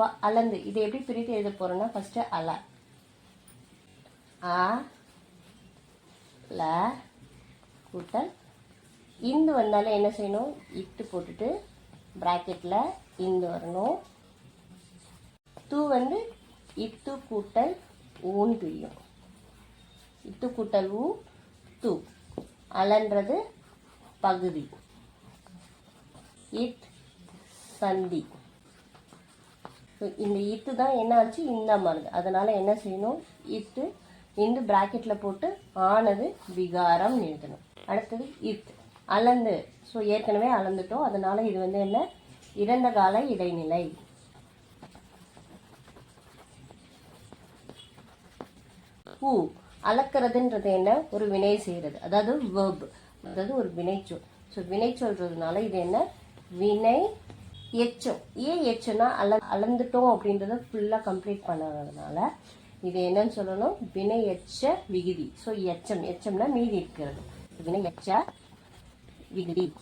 இப்போ அளந்து இதை எப்படி பிரித்து எழுத போகிறோன்னா ஃபஸ்ட்டு அல. ஆ ல கூட்டல். இந்து வந்தாலும் என்ன செய்யணும்? இட்டு போட்டுட்டு ப்ராக்கெட்டில் இந்து வரணும். தூ வந்து இத்து கூட்டல் ஊன்னு பிரியும். இத்து கூட்டல் ஊ தூ. அலன்றது பகுதி. இட் சந்தி. இந்த இத்து தான் என்ன ஆச்சு? இந்த மருந்து. அதனால் என்ன செய்யணும்? இத்து இந்த ப்ராக்கெட்டில் போட்டு ஆனது விகாரம் எழுதணும் அடுத்தது இத். அளந்து. ஸோ ஏற்கனவே அளந்துட்டோம். அதனால் இது வந்து என்ன? இறந்த கால இடைநிலை. பூ அளக்கிறதுன்றது என்ன? ஒரு வினை செய்கிறது அதாவது வேர்ப் அதாவது ஒரு வினைச்சொல். ஸோ வினை சொல்றதுனால இது என்ன? வினை எச்சம். ஏன் எச்சம்னா அல அளந்துட்டோம் அப்படின்றத ஃபுல்லாக கம்ப்ளீட் பண்ணதுனால இது என்னன்னு சொல்லணும்? வினை எச்ச விகுதி. ஸோ எச்சம். எச்சம்னா மீதி இருக்கிறது. வினை எச்ச விகுதி.